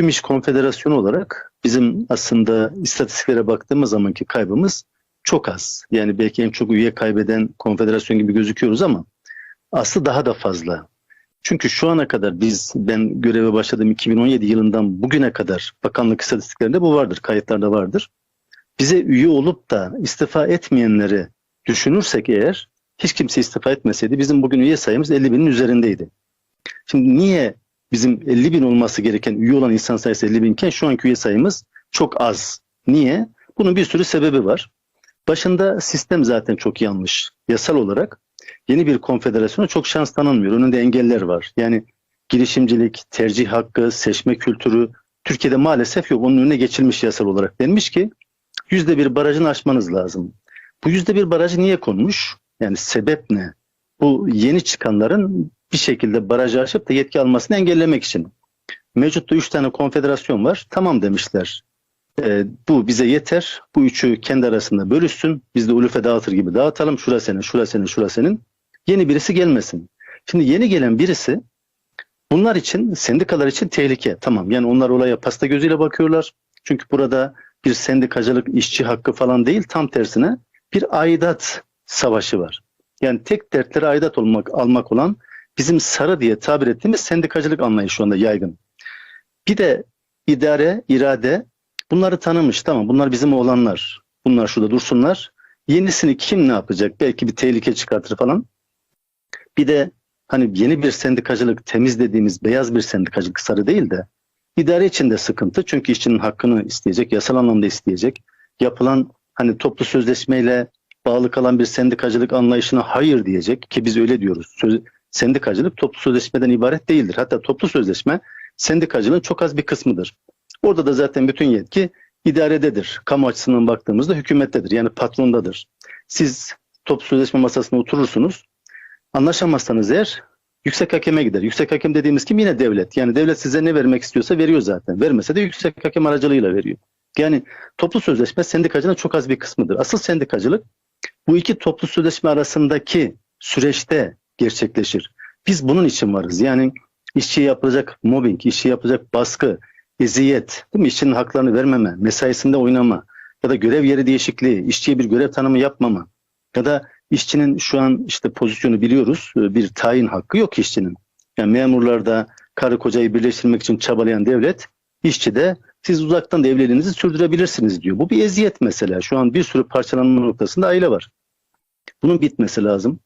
Tüm İş Konfederasyonu olarak bizim aslında istatistiklere baktığımız zamanki kaybımız çok az. Yani belki en çok üye kaybeden konfederasyon gibi gözüküyoruz ama aslı daha da fazla. Çünkü şu ana kadar biz ben göreve başladığım 2017 yılından bugüne kadar bakanlık istatistiklerinde bu vardır, kayıtlarda vardır. Bize üye olup da istifa etmeyenleri düşünürsek eğer hiç kimse istifa etmeseydi bizim bugün üye sayımız 50 binin üzerindeydi. Şimdi niye bizim 50 bin olması gereken üye olan insan sayısı 50 binken şu anki üye sayımız çok az? Niye? Bunun bir sürü sebebi var. Başında sistem zaten çok yanlış. Yasal olarak yeni bir konfederasyona çok şans tanınmıyor. Önünde engeller var. Yani girişimcilik, tercih hakkı, seçme kültürü Türkiye'de maalesef yok. Onun önüne geçilmiş yasal olarak. Denmiş ki yüzde bir barajını aşmanız lazım. Bu yüzde bir barajı niye konmuş? Yani sebep ne? Bu yeni çıkanların bir şekilde barajı aşıp da yetki almasını engellemek için. Mevcutta üç tane konfederasyon var. Tamam demişler. Ee, bu bize yeter. Bu üçü kendi arasında bölüşsün. Biz de ulufe dağıtır gibi dağıtalım. Şura senin, şura senin, şura senin. Yeni birisi gelmesin. Şimdi yeni gelen birisi bunlar için, sendikalar için tehlike. Tamam yani onlar olaya pasta gözüyle bakıyorlar. Çünkü burada bir sendikacılık, işçi hakkı falan değil. Tam tersine bir aidat savaşı var. Yani tek dertleri aidat olmak, almak olan bizim sarı diye tabir ettiğimiz sendikacılık anlayışı şu anda yaygın. Bir de idare, irade bunları tanımış. Tamam bunlar bizim olanlar. Bunlar şurada dursunlar. Yenisini kim ne yapacak? Belki bir tehlike çıkartır falan. Bir de hani yeni bir sendikacılık temiz dediğimiz beyaz bir sendikacılık sarı değil de idare içinde sıkıntı. Çünkü işçinin hakkını isteyecek, yasal anlamda isteyecek. Yapılan hani toplu sözleşmeyle bağlı kalan bir sendikacılık anlayışına hayır diyecek ki biz öyle diyoruz. Söz, sendikacılık toplu sözleşmeden ibaret değildir. Hatta toplu sözleşme sendikacılığın çok az bir kısmıdır. Orada da zaten bütün yetki idarededir. Kamu açısından baktığımızda hükümettedir. Yani patrondadır. Siz toplu sözleşme masasına oturursunuz. Anlaşamazsanız eğer yüksek hakeme gider. Yüksek hakem dediğimiz kim? Yine devlet. Yani devlet size ne vermek istiyorsa veriyor zaten. Vermese de yüksek hakem aracılığıyla veriyor. Yani toplu sözleşme sendikacılığın çok az bir kısmıdır. Asıl sendikacılık bu iki toplu sözleşme arasındaki süreçte gerçekleşir. Biz bunun için varız. Yani işçiye yapılacak mobbing, işçiye yapılacak baskı, eziyet, değil mi? işçinin haklarını vermeme, mesaisinde oynama ya da görev yeri değişikliği, işçiye bir görev tanımı yapmama ya da işçinin şu an işte pozisyonu biliyoruz bir tayin hakkı yok işçinin. Yani memurlarda karı kocayı birleştirmek için çabalayan devlet işçi de siz uzaktan da evliliğinizi sürdürebilirsiniz diyor. Bu bir eziyet mesela. Şu an bir sürü parçalanma noktasında aile var. Bunun bitmesi lazım.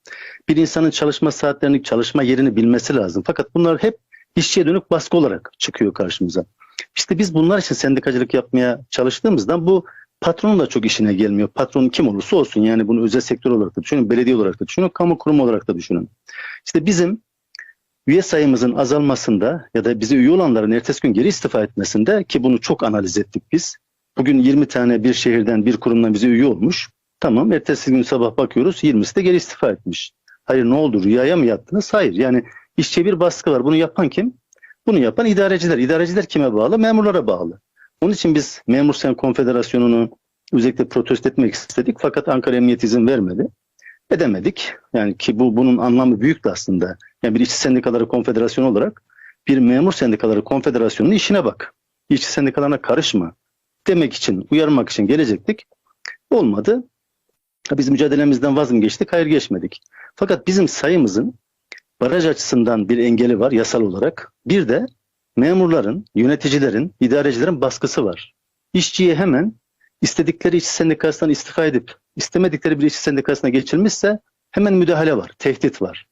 Bir insanın çalışma saatlerini, çalışma yerini bilmesi lazım. Fakat bunlar hep işçiye dönük baskı olarak çıkıyor karşımıza. İşte biz bunlar için sendikacılık yapmaya çalıştığımızdan bu patronun da çok işine gelmiyor. Patron kim olursa olsun yani bunu özel sektör olarak da düşünün, belediye olarak da düşünün, kamu kurumu olarak da düşünün. İşte bizim üye sayımızın azalmasında ya da bize üye olanların ertesi gün geri istifa etmesinde ki bunu çok analiz ettik biz. Bugün 20 tane bir şehirden bir kurumdan bize üye olmuş. Tamam ertesi gün sabah bakıyoruz 20'si de geri istifa etmiş. Hayır ne oldu rüyaya mı yattınız? Hayır yani işçiye bir baskı var. Bunu yapan kim? Bunu yapan idareciler. İdareciler kime bağlı? Memurlara bağlı. Onun için biz Memur Sen Konfederasyonu'nu özellikle protesto etmek istedik fakat Ankara Emniyet izin vermedi. Edemedik. Yani ki bu bunun anlamı büyüktü aslında. Yani bir işçi sendikaları konfederasyonu olarak bir memur sendikaları konfederasyonunun işine bak. İşçi sendikalarına karışma demek için, uyarmak için gelecektik. Olmadı. Biz mücadelemizden vaz geçtik? Hayır geçmedik. Fakat bizim sayımızın baraj açısından bir engeli var yasal olarak. Bir de memurların, yöneticilerin, idarecilerin baskısı var. İşçiye hemen istedikleri işçi sendikasından istifa edip istemedikleri bir işçi sendikasına geçilmişse hemen müdahale var, tehdit var.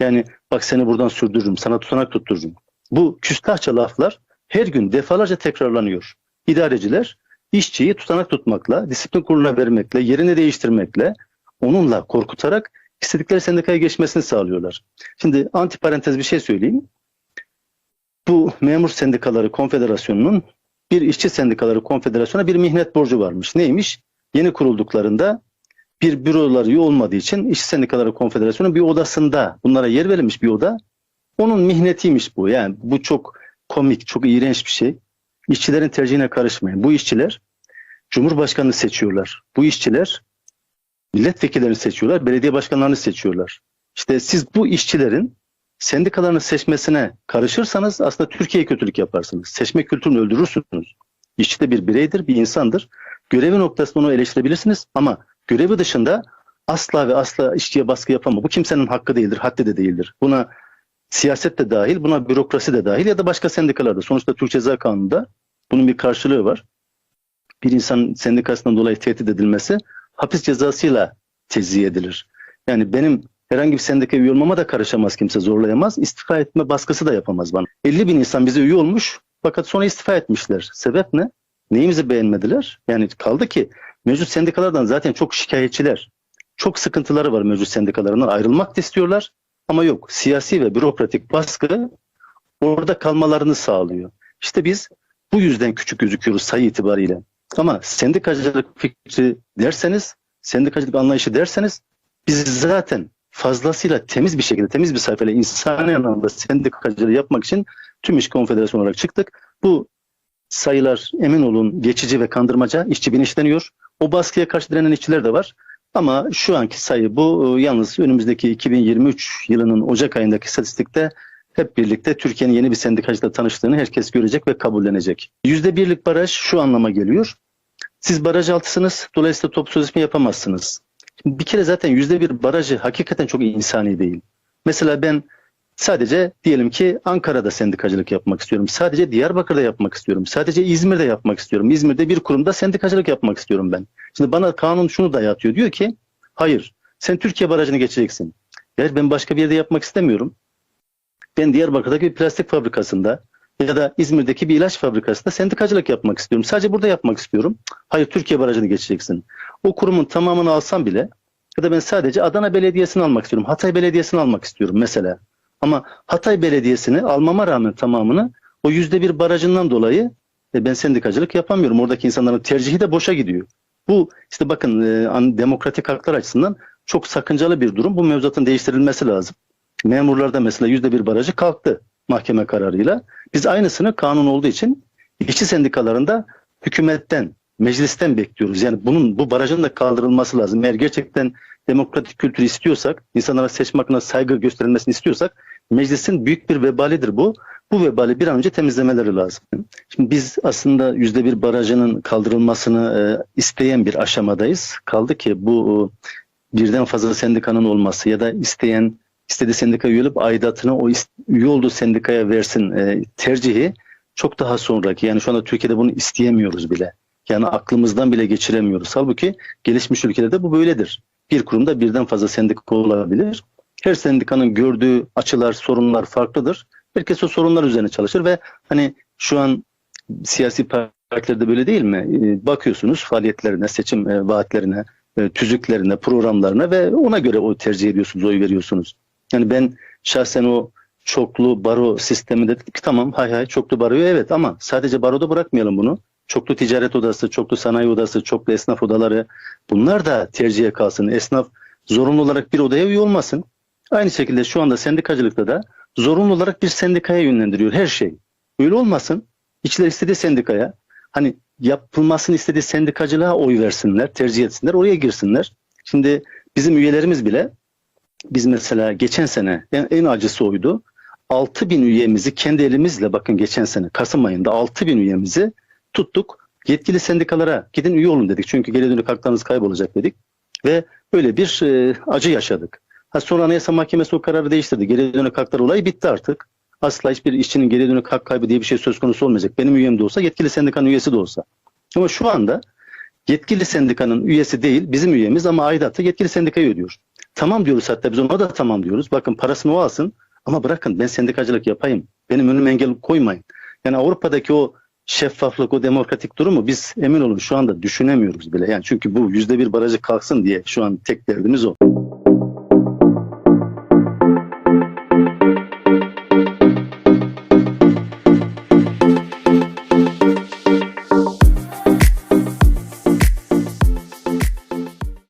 Yani bak seni buradan sürdürürüm, sana tutanak tuttururum. Bu küstahça laflar her gün defalarca tekrarlanıyor. İdareciler işçiyi tutanak tutmakla, disiplin kuruluna vermekle, yerini değiştirmekle, onunla korkutarak istedikleri sendikaya geçmesini sağlıyorlar. Şimdi anti parantez bir şey söyleyeyim. Bu memur sendikaları konfederasyonunun bir işçi sendikaları konfederasyona bir mihnet borcu varmış. Neymiş? Yeni kurulduklarında bir büroları iyi olmadığı için işçi sendikaları konfederasyonu bir odasında bunlara yer verilmiş bir oda. Onun mihnetiymiş bu. Yani bu çok komik, çok iğrenç bir şey. İşçilerin tercihine karışmayın. Bu işçiler Cumhurbaşkanını seçiyorlar. Bu işçiler milletvekillerini seçiyorlar, belediye başkanlarını seçiyorlar. İşte siz bu işçilerin sendikaların seçmesine karışırsanız aslında Türkiye'ye kötülük yaparsınız. Seçme kültürünü öldürürsünüz. İşçi de bir bireydir, bir insandır. Görevi noktasında onu eleştirebilirsiniz ama görevi dışında asla ve asla işçiye baskı yapamaz. Bu kimsenin hakkı değildir, haddi de değildir. Buna siyaset de dahil, buna bürokrasi de dahil ya da başka sendikalarda. Sonuçta Türk Ceza Kanunu'nda bunun bir karşılığı var. Bir insan sendikasından dolayı tehdit edilmesi hapis cezasıyla tezih edilir. Yani benim herhangi bir sendika üye olmama da karışamaz kimse zorlayamaz. İstifa etme baskısı da yapamaz bana. 50 bin insan bize üye olmuş fakat sonra istifa etmişler. Sebep ne? Neyimizi beğenmediler? Yani kaldı ki mevcut sendikalardan zaten çok şikayetçiler. Çok sıkıntıları var mevcut sendikalarından. Ayrılmak da istiyorlar ama yok. Siyasi ve bürokratik baskı orada kalmalarını sağlıyor. İşte biz bu yüzden küçük gözüküyoruz sayı itibariyle. Ama sendikacılık fikri derseniz, sendikacılık anlayışı derseniz biz zaten fazlasıyla temiz bir şekilde, temiz bir sayfayla insani anlamda sendikacılığı yapmak için tüm iş konfederasyonu olarak çıktık. Bu sayılar emin olun geçici ve kandırmaca, işçi bilinçleniyor. O baskıya karşı direnen işçiler de var. Ama şu anki sayı bu. Yalnız önümüzdeki 2023 yılının Ocak ayındaki istatistikte hep birlikte Türkiye'nin yeni bir sendikacılıkla tanıştığını herkes görecek ve kabullenecek. Yüzde birlik baraj şu anlama geliyor. Siz baraj altısınız, dolayısıyla top sözleşme yapamazsınız. Bir kere zaten yüzde bir barajı hakikaten çok insani değil. Mesela ben sadece diyelim ki Ankara'da sendikacılık yapmak istiyorum. Sadece Diyarbakır'da yapmak istiyorum. Sadece İzmir'de yapmak istiyorum. İzmir'de bir kurumda sendikacılık yapmak istiyorum ben. Şimdi bana kanun şunu dayatıyor. Diyor ki hayır sen Türkiye barajını geçeceksin. Ya ben başka bir yerde yapmak istemiyorum. Ben Diyarbakır'daki bir plastik fabrikasında ya da İzmir'deki bir ilaç fabrikasında sendikacılık yapmak istiyorum. Sadece burada yapmak istiyorum. Hayır Türkiye barajını geçeceksin. O kurumun tamamını alsam bile ya da ben sadece Adana Belediyesi'ni almak istiyorum. Hatay Belediyesi'ni almak istiyorum mesela. Ama Hatay Belediyesi'ni almama rağmen tamamını o yüzde bir barajından dolayı e, ben sendikacılık yapamıyorum. Oradaki insanların tercihi de boşa gidiyor. Bu işte bakın e, demokratik haklar açısından çok sakıncalı bir durum. Bu mevzuatın değiştirilmesi lazım. Memurlarda mesela yüzde bir barajı kalktı mahkeme kararıyla. Biz aynısını kanun olduğu için işçi sendikalarında hükümetten, meclisten bekliyoruz. Yani bunun bu barajın da kaldırılması lazım. Eğer gerçekten demokratik kültür istiyorsak, insanlara seçme hakkına saygı gösterilmesini istiyorsak meclisin büyük bir vebalidir bu. Bu vebali bir an önce temizlemeleri lazım. Şimdi biz aslında yüzde bir barajının kaldırılmasını e, isteyen bir aşamadayız. Kaldı ki bu e, birden fazla sendikanın olması ya da isteyen istediği sendika üye olup aidatını o üye olduğu sendikaya versin e, tercihi çok daha sonraki. Yani şu anda Türkiye'de bunu isteyemiyoruz bile. Yani aklımızdan bile geçiremiyoruz. Halbuki gelişmiş ülkelerde bu böyledir. Bir kurumda birden fazla sendika olabilir. Her sendikanın gördüğü açılar, sorunlar farklıdır. Herkes o sorunlar üzerine çalışır ve hani şu an siyasi partilerde böyle değil mi? Ee, Bakıyorsunuz faaliyetlerine, seçim e, vaatlerine, e, tüzüklerine, programlarına ve ona göre o tercih ediyorsunuz, oy veriyorsunuz. Yani ben şahsen o çoklu baro sistemi dedim ki tamam hay hay çoklu baroyu evet ama sadece baroda bırakmayalım bunu. Çoklu ticaret odası, çoklu sanayi odası, çoklu esnaf odaları bunlar da tercihe kalsın. Esnaf zorunlu olarak bir odaya üye olmasın. Aynı şekilde şu anda sendikacılıkta da zorunlu olarak bir sendikaya yönlendiriyor her şey. Öyle olmasın. İçler istediği sendikaya hani yapılmasını istediği sendikacılığa oy versinler, tercih etsinler, oraya girsinler. Şimdi bizim üyelerimiz bile biz mesela geçen sene en, en acısı oydu. 6 bin üyemizi kendi elimizle bakın geçen sene Kasım ayında 6 bin üyemizi tuttuk. Yetkili sendikalara gidin üye olun dedik. Çünkü geri dönük haklarınız kaybolacak dedik. Ve öyle bir e, acı yaşadık. Ha, sonra Anayasa Mahkemesi o kararı değiştirdi. Geri dönük haklar olayı bitti artık. Asla hiçbir işçinin geri dönük hak kaybı diye bir şey söz konusu olmayacak. Benim üyem de olsa, yetkili sendikanın üyesi de olsa. Ama şu anda yetkili sendikanın üyesi değil, bizim üyemiz ama aidatı yetkili sendikaya ödüyor. Tamam diyoruz hatta biz ona da tamam diyoruz. Bakın parasını o alsın ama bırakın ben sendikacılık yapayım. Benim önüme engel koymayın. Yani Avrupa'daki o şeffaflık, o demokratik durumu biz emin olun şu anda düşünemiyoruz bile. Yani çünkü bu yüzde bir barajı kalksın diye şu an tek derdimiz o.